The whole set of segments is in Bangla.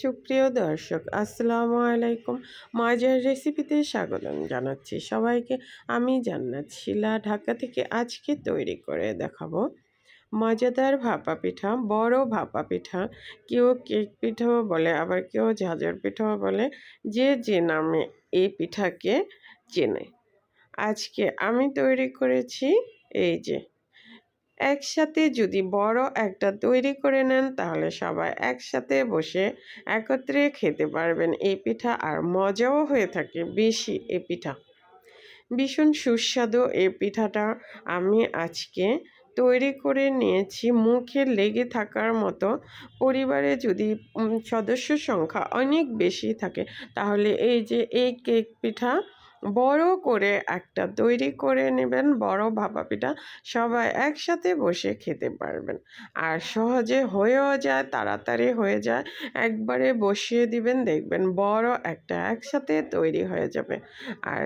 সুপ্রিয় দর্শক, আসসালামু আলাইকুম। মজার রেসিপিতে স্বাগতম জানাচ্ছি সবাইকে। আমি জান্নাত শিলা, ঢাকা থেকে আজকে তৈরি করে দেখাবো মজাদার ভাপা পিঠা, বড় ভাপা পিঠা। কেউ কেক পিঠাও বলে, আবার কেউ ঝাঁঝর পিঠাও বলে, যে যে নামে এই পিঠাকে চেনে। আজকে আমি তৈরি করেছি এই যে একসাথে যদি বড় একটা তৈরি করে নেন, তাহলে সবাই একসাথে বসে একত্রে খেতে পারবেন। এই পিঠা আর মজাও হয়ে থাকে বেশি এই পিঠা। ভীষণ সুস্বাদু এই পিঠাটা আমি আজকে তৈরি করে নিয়েছি। মুখে লেগে থাকার মতো। পরিবারে যদি সদস্য সংখ্যা অনেক বেশি থাকে, তাহলে এই যে এই কেক পিঠা বড় করে একটা তৈরি করে নেবেন, বড় ভাপা পিঠা সবাই একসাথে বসে খেতে পারবেন। আর সহজে হয়েও যায়, তাড়াতাড়ি হয়ে যায়। একবারে বসিয়ে দিবেন, দেখবেন বড় একটা একসাথে তৈরি হয়ে যাবে। আর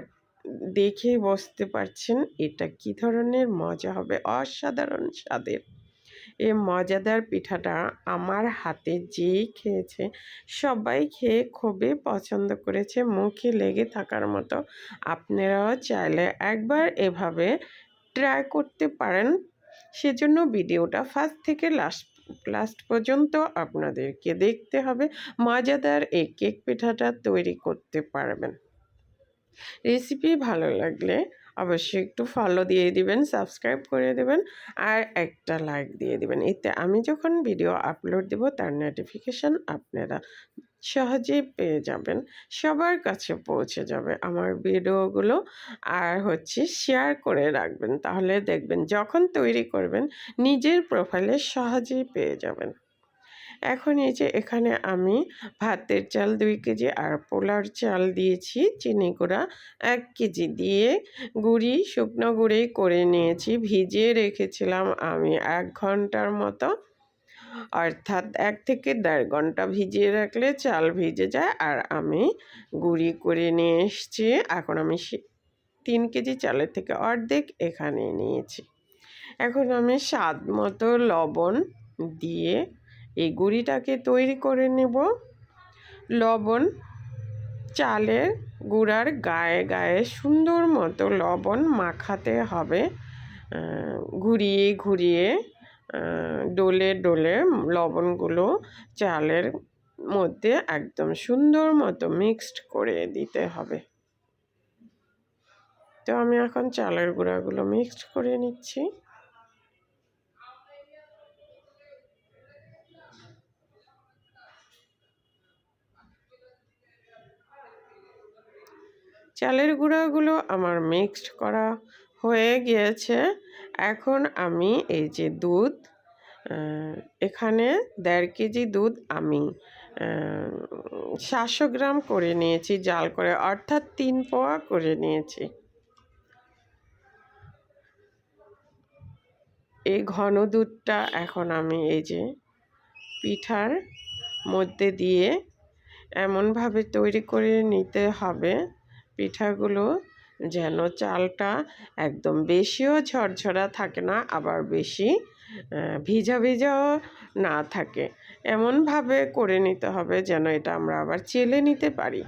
দেখেই বুঝতে পারছেন এটা কি ধরনের মজা হবে, অসাধারণ স্বাদের। এই মজাদার পিঠাটা আমার হাতে যেই খেয়েছে, সবাই খেয়ে খুবই পছন্দ করেছে, মুখে লেগে থাকার মতো। আপনারাও চাইলে একবার এভাবে ট্রাই করতে পারেন। সেজন্য ভিডিওটা ফার্স্ট থেকে লাস্ট লাস্ট পর্যন্ত আপনাদেরকে দেখতে হবে। মজাদার এই কেক পিঠাটা তৈরি করতে পারবেন। রেসিপি ভালো লাগলে অবশ্যই একটু ফলো দিয়ে দিবেন সাবস্ক্রাইব করে দেবেন আর একটা লাইক দিয়ে দিবেন। এতে আমি যখন ভিডিও আপলোড দেব, তার নোটিফিকেশান আপনারা সহজেই পেয়ে যাবেন, সবার কাছে পৌঁছে যাবে আমার ভিডিওগুলো আর হচ্ছে শেয়ার করে রাখবেন, তাহলে দেখবেন যখন তৈরি করবেন, নিজের প্রোফাইলে সহজেই পেয়ে যাবেন। এখন এই যে এখানে আমি ভাতের চাল দুই কেজি আর পোলার চাল দিয়েছি, চিনি গুঁড়া এক কেজি দিয়ে। গুঁড়ি, শুকনো গুঁড়ি করে নিয়েছি, ভিজিয়ে রেখেছিলাম আমি এক ঘণ্টার মতো। অর্থাৎ এক থেকে দেড় ঘণ্টা ভিজিয়ে রাখলে চাল ভিজে যায় আর আমি গুঁড়ি করে নিয়ে এসছি। এখন আমি তিন কেজি চালের থেকে অর্ধেক এখানে নিয়েছি। এখন আমি স্বাদ মতো লবণ দিয়ে এই গুঁড়িটাকে তৈরি করে নেব। লবণ, চালের গুঁড়ার গায়ে গায়ে সুন্দর মতো লবণ মাখাতে হবে। ঘুরিয়ে ঘুরিয়ে ডোলে ডোলে লবণগুলো চালের মধ্যে একদম সুন্দর মতো মিক্সড করে দিতে হবে। তো আমি এখন চালের গুঁড়াগুলো মিক্সড করে নিচ্ছি। চালের গুঁড়াগুলো আমার মিক্সড করা হয়ে গিয়েছে। এখন আমি এই যে দুধ এখানে দেড় কেজি দুধ আমি সাতশো গ্রাম করে নিয়েছি, জাল করে, অর্থাৎ তিন পোয়া করে নিয়েছি। এই ঘন দুধটা এখন আমি এই যে পিঠার মধ্যে দিয়ে এমনভাবে তৈরি করে নিতে হবে। পিঠাগুলো যেন চালটা একদম বেশিও ঝরঝরা থাকে না, আবার বেশি ভিজা ভিজাও না থাকে। এমনভাবে করে নিতে হবে যেন এটা আমরা আবার চেলে নিতে পারি।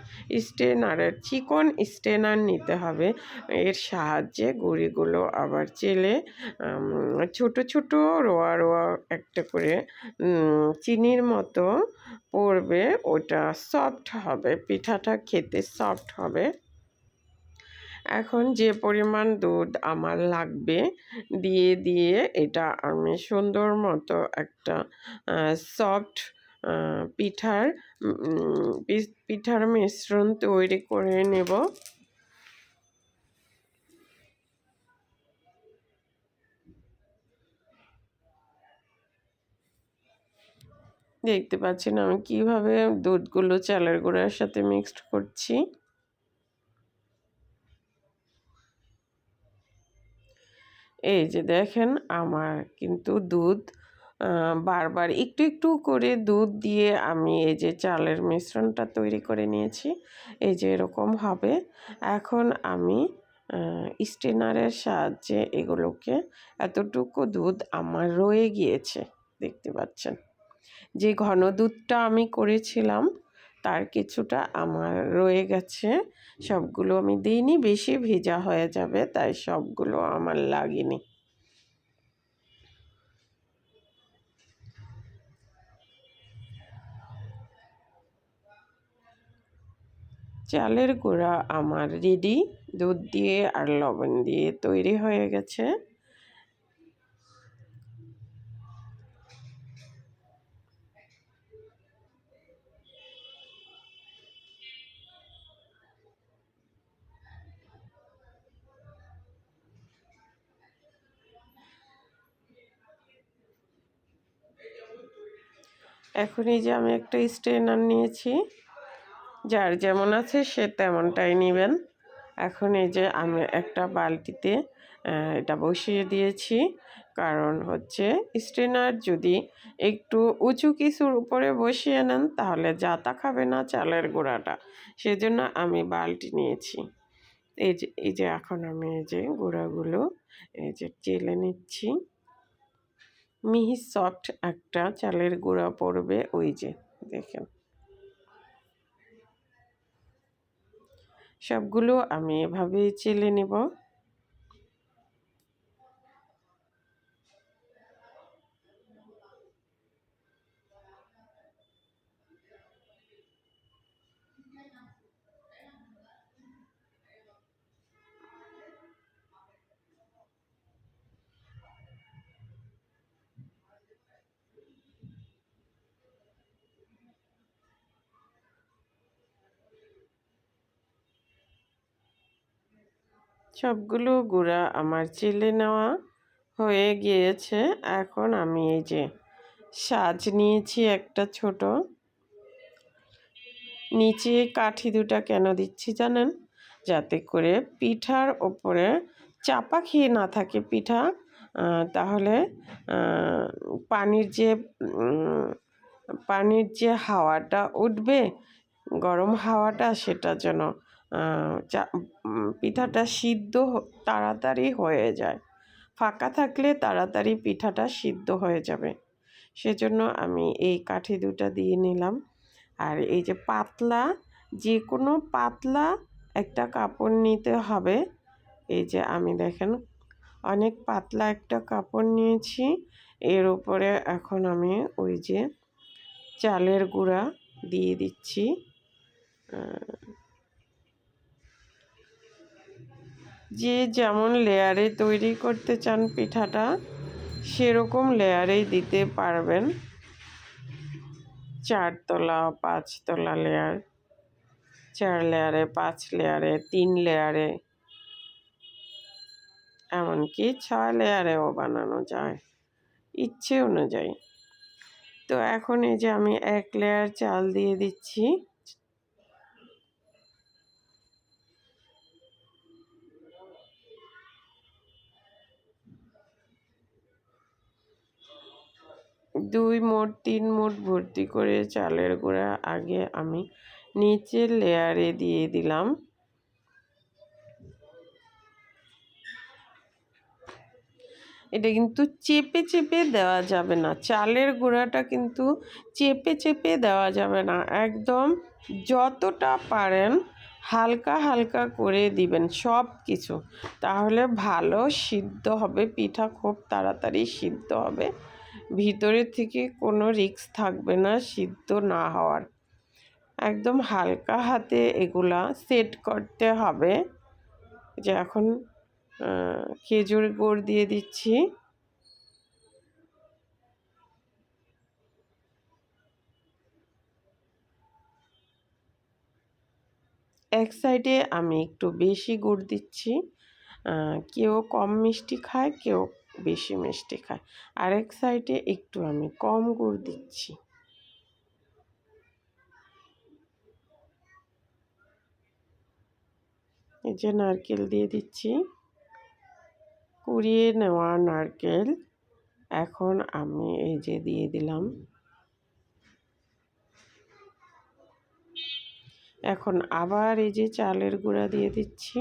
স্টেনারের, চিকন স্টেনার নিতে হবে। এর সাহায্যে গুঁড়িগুলো আবার চেলে ছোট ছোট রোয়া রোয়া একটা করে চিনির মতো পড়বে, ওটা সফট হবে, পিঠাটা খেতে সফট হবে। এখন যে পরিমাণ দুধ আমার লাগবে, দিয়ে দিয়ে এটা আমি সুন্দর মতো একটা সফট পিঠার পিঠার মিশ্রণ তৈরি করে নেব। দেখতে পাচ্ছেন আমি কীভাবে দুধগুলো চালের গুঁড়ার সাথে মিক্সড করছি। এই যে দেখেন আমার কিন্তু দুধ বারবার একটু একটু করে দুধ দিয়ে আমি এই যে চালের মিশ্রণটা তৈরি করে নিয়েছি। এই যে এরকম হবে। এখন আমি স্টেনারের সাহায্যে এগুলোকে এতটুকু দুধ আমার রয়ে গিয়েছে, দেখতে পাচ্ছেন। যে ঘন দুধটা আমি করেছিলাম তার কিছুটা আমার রয়ে গেছে। সবগুলো আমি দিইনি, বেশি ভেজা হয়ে যাবে, তাই সবগুলো আমার লাগেনি। চালের গুঁড়া আমার রেডি দুধ দিয়ে আর লবণ দিয়ে তৈরি হয়ে গেছে। এখন এই যে আমি একটা স্ট্রেনার নিয়েছি। যার যেমন আছে সে তেমনটাই নেবেন। এখন এই যে আমি একটা বালতিতে এটা বসিয়ে দিয়েছি। কারণ হচ্ছে স্ট্রেনার যদি একটু উঁচু কিছুর উপরে বসিয়ে নেন, তাহলে যাতা খাবে না চালের গুঁড়াটা। সেজন্য আমি বালতি নিয়েছি। এই যে এই যে এখন আমি এই যে গুঁড়াগুলো এই যে চেলে নিচ্ছি। মিহি সফট একটা চালের গুঁড়া পড়বে ওই যে দেখেন। সবগুলো আমি এভাবেই চেলে নেব। সবগুলো গুঁড়া আমার চেলে নেওয়া হয়ে গিয়েছে। এখন আমি এই যে সাজ নিয়েছি একটা ছোট। নিচে কাঠি দুটা কেন দিচ্ছি জানেন? যাতে করে পিঠার ওপরে চাপা খেয়ে না থাকে পিঠা। তাহলে পানির যে পানির যে হাওয়াটা উঠবে, গরম হাওয়াটা সেটা যেন পিঠাটা সিদ্ধ তাড়াতাড়ি হয়ে যায়। ফাঁকা থাকলে তাড়াতাড়ি পিঠাটা সিদ্ধ হয়ে যাবে। সেজন্য আমি এই কাঠি দুটা দিয়ে নিলাম। আর এই যে পাতলা যে কোনো পাতলা একটা কাপড় নিতে হবে। এই যে আমি দেখেন, অনেক পাতলা একটা কাপড় নিয়েছি। এর উপরে এখন আমি ওই যে চালের গুঁড়া দিয়ে দিচ্ছি। যে যেমন লেয়ারে তৈরি করতে চান পিঠাটা, সেরকম লেয়ারেই দিতে পারবেন। চারতলা, পাঁচতলা লেয়ার, চার লেয়ারে, পাঁচ লেয়ারে, তিন লেয়ারে, এমনকি ছয় লেয়ারেও বানানো যায়, ইচ্ছে অনুযায়ী। তো এখন এই যে আমি এক লেয়ার চাল দিয়ে দিচ্ছি। দুই মোট, তিন মোট ভর্তি করে চালের গুঁড়া আগে আমি নিচের লেয়ারে দিয়ে দিলাম। এটা কিন্তু চেপে চেপে দেওয়া যাবে না। চালের গুঁড়াটা কিন্তু চেপে চেপে দেওয়া যাবে না। একদম যতটা পারেন হালকা হালকা করে দিবেন সব কিছু। তাহলে ভালো সিদ্ধ হবে, পিঠা খুব তাড়াতাড়ি সিদ্ধ হবে। ভিতরে থেকে কোনো রিক্স থাকবে না, সিদ্ধ না হওয়ার। একদম হালকা হাতে এগুলা সেট করতে হবে। যে এখন খেজুর গুড় দিয়ে দিচ্ছি। এক সাইডে আমি একটু বেশি গুড় দিচ্ছি। কেউ কম মিষ্টি খায়, কেউ বেশি মিষ্টি খায়। আরেক সাইডে একটু আমি কম গুড় দিচ্ছি। এই যে নারকেল দিয়ে দিচ্ছি। কুড়িয়ে নেওয়া নারকেল। এখন আমি এই যে দিয়ে দিলাম। এখন আবার এই যে চালের গুঁড়া দিয়ে দিচ্ছি।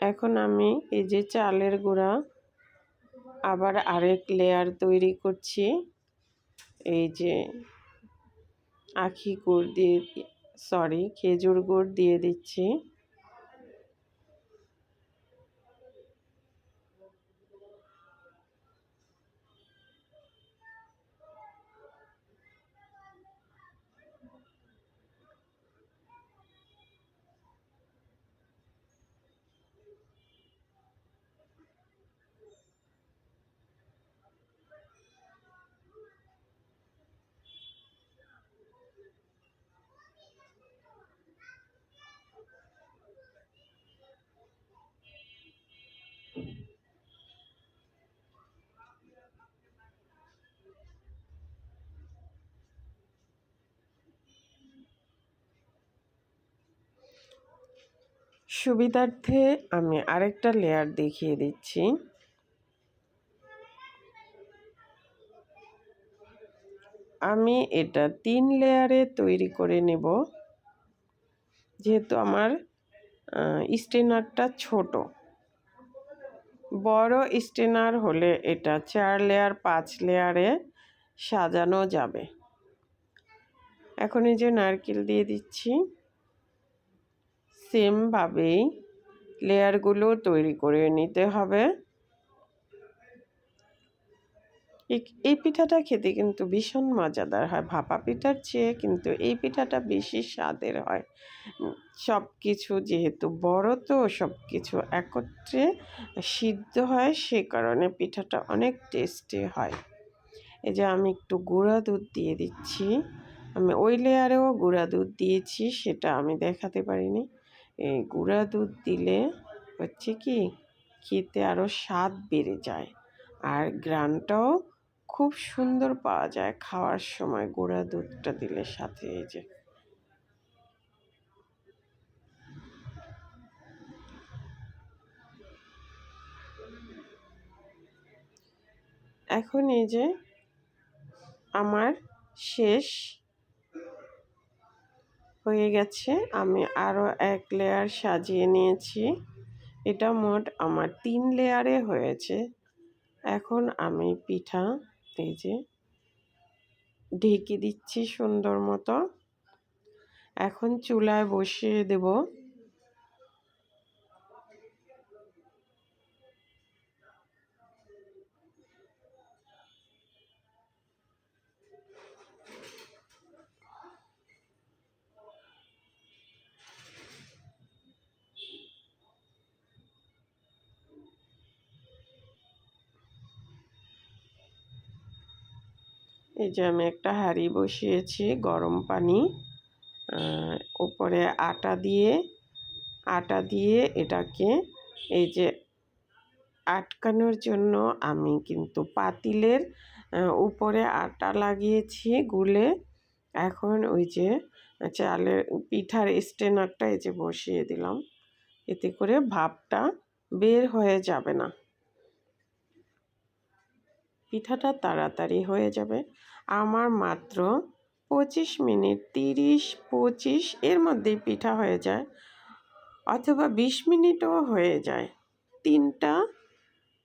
এখন আমি এই যে চালের গুঁড়া আবার আরেক লেয়ার তৈরি করছি। এই যে আখি গুড় দিয়ে সরি খেজুর গুড় দিয়ে দিচ্ছি। সুবিধার্থে আমি আরেকটা লেয়ার দেখিয়ে দিচ্ছি। আমি এটা তিন লেয়ারে তৈরি করে নেব। যেহেতু আমার স্টেনারটা ছোট। বড় স্টেনার হলে এটা চার লেয়ার পাঁচ লেয়ারে সাজানো যাবে। এখন এই যে নারকেল দিয়ে দিচ্ছি। সেমভাবেই লেয়ারগুলো তৈরি করে নিতে হবে। এই পিঠাটা খেতে কিন্তু ভীষণ মজাদার হয়। ভাপা পিঠার চেয়ে কিন্তু এই পিঠাটা বেশি স্বাদের হয়। সব কিছু যেহেতু বড়, তো সব কিছু একত্রে সিদ্ধ হয়, সে কারণে পিঠাটা অনেক টেস্টি হয়। এই যে আমি একটু গুঁড়া দুধ দিয়ে দিচ্ছি। আমি ওই লেয়ারেও গুঁড়া দুধ দিয়েছি, সেটা আমি দেখাতে পারিনি। এই গুঁড়া দুধ দিলে হচ্ছে কি খেতে আরও স্বাদ বেড়ে যায়। আর গ্রানটাও খুব সুন্দর পাওয়া যায় খাওয়ার সময় গুঁড়া দুধটা দিলে সাথে এই যে। এখন এই যে আমার শেষ হয়ে গেছে। আমি আরও এক লেয়ার সাজিয়ে নিয়েছি। এটা মোট আমার তিন লেয়ারে হয়েছে। এখন আমি পিঠা, এই যে, ঢেকে দিচ্ছি সুন্দর মতো। এখন চুলায় বসিয়ে দেব। এই যে আমি একটা হাঁড়ি বসিয়েছি, গরম পানি উপরে আটা দিয়ে আটা দিয়ে এটাকে এই যে আটকানোর জন্য আমি কিন্তু পাতিলের উপরে আটা লাগিয়েছি গুলে। এখন ওই যে চালের পিঠার স্টেনারটা এই যে বসিয়ে দিলাম। এতে করে ভাপটা বের হয়ে যাবে না। পিঠাটা তাড়াতাড়ি হয়ে যাবে। আমার মাত্র পঁচিশ মিনিট, তিরিশ, পঁচিশ এর মধ্যেই পিঠা হয়ে যায় অথবা বিশ মিনিটও হয়ে যায়। তিনটা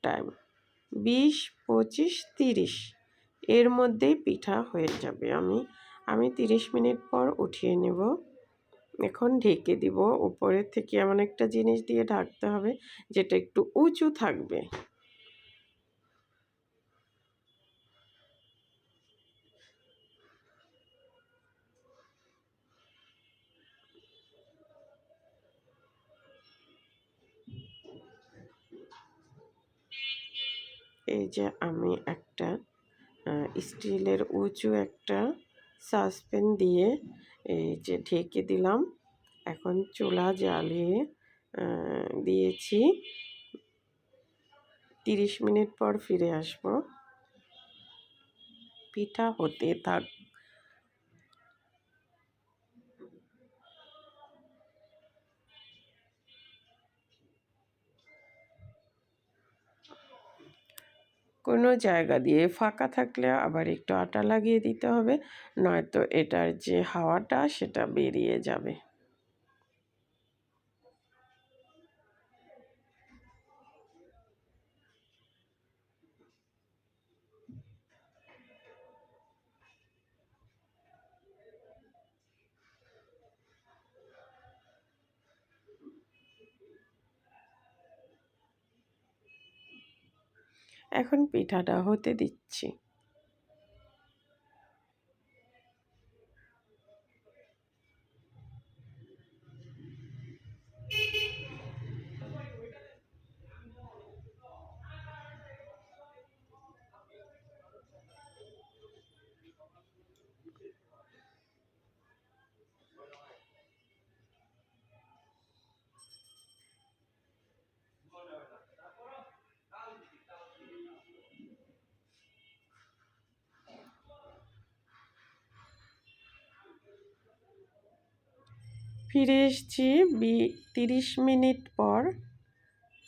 টাইম বিশ, পঁচিশ, তিরিশ এর মধ্যেই পিঠা হয়ে যাবে আমি। আমি তিরিশ মিনিট পর উঠিয়ে নেব। এখন ঢেকে দিব। উপরের থেকে এমন একটা জিনিস দিয়ে ঢাকতে হবে যেটা একটু উঁচু থাকবে। এই যে আমি একটা স্টিলের উঁচু একটা সাসপেন দিয়ে এই যে ঢেকে দিলাম। এখন চুলা জ্বালিয়ে দিয়েছি। তিরিশ মিনিট পর ফিরে আসব। পিঠা হতে থাক কোনো জায়গা দিয়ে ফাঁকা থাকলে আবার একটু আটা লাগিয়ে দিতে হবে, নয়তো এটার যে হাওয়াটা সেটা বেরিয়ে যাবে। এখন পিঠাটা হতে দিচ্ছি। ফিরে এসছি বি, তিরিশ মিনিট পর।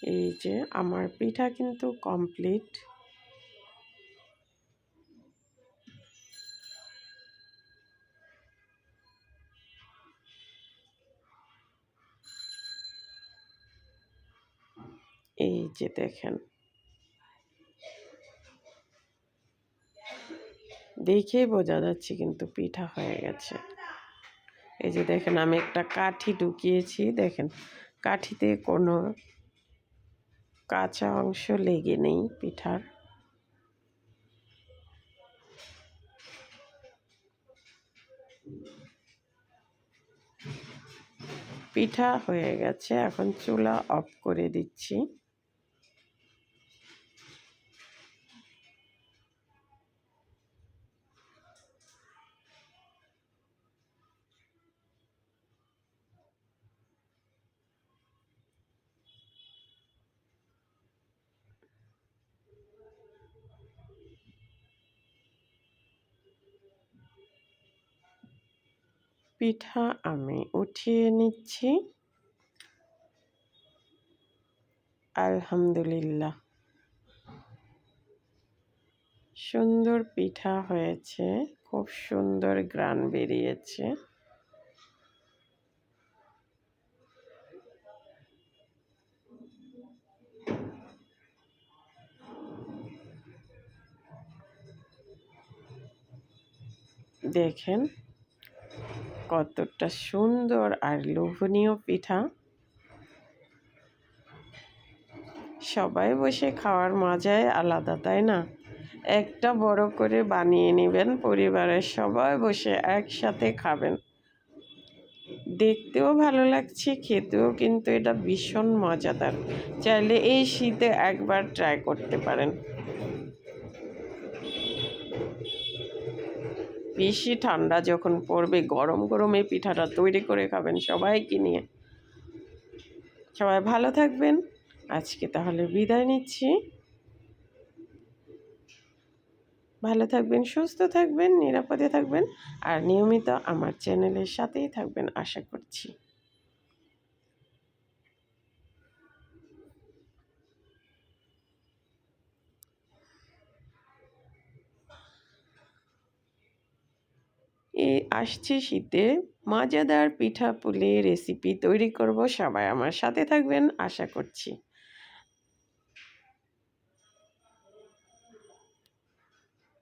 এই যে, আমার পিঠা কিন্তু কমপ্লিট এই যে, দেখেন। দেখেই বোঝা যাচ্ছে কিন্তু পিঠা হয়ে গেছে। এই যে দেখেন, আমি একটা কাঠি ঢুকিয়েছি, দেখেন। কাঠিতে কোনো কাঁচা অংশ লেগে নেই পিঠার। পিঠা হয়ে গেছে, এখন চুলা অফ করে দিচ্ছি। পিঠা আমি উঠিয়ে নিচ্ছি। আলহামদুলিল্লাহ। সুন্দর পিঠা হয়েছে খুব সুন্দর গ্রান বেরিয়েছে। দেখেন কতটা সুন্দর আর লোভনীয় পিঠা। সবাই বসে খাওয়ার মজাই আলাদা, তাই না? একটা বড় করে বানিয়ে নেবেন, পরিবারের সবাই বসে একসাথে খাবেন। দেখতেও ভালো লাগছে, খেতেও কিন্তু এটা ভীষণ মজাদার। চাইলে এই শীতে একবার ট্রাই করতে পারেন। বেশি ঠান্ডা যখন পড়বে, গরম গরমে পিঠাটা তৈরি করে খাবেন সবাইকে নিয়ে। সবাই ভালো থাকবেন। আজকে তাহলে বিদায় নিচ্ছি। ভালো থাকবেন, সুস্থ থাকবেন, নিরাপদে থাকবেন। আর নিয়মিত আমার চ্যানেলের সাথেই থাকবেন, আশা করছি। আসছে শীতে। মজাদার পিঠা পুলি রেসিপি তৈরি করব সবাই আমার সাথে থাকবেন, আশা করছি।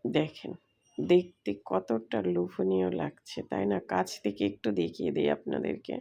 দেখেন, দেখতে কতটা লোভনীয় লাগছে, তাই না? কাছ থেকে একটু দেখিয়ে দিই আপনাদেরকে।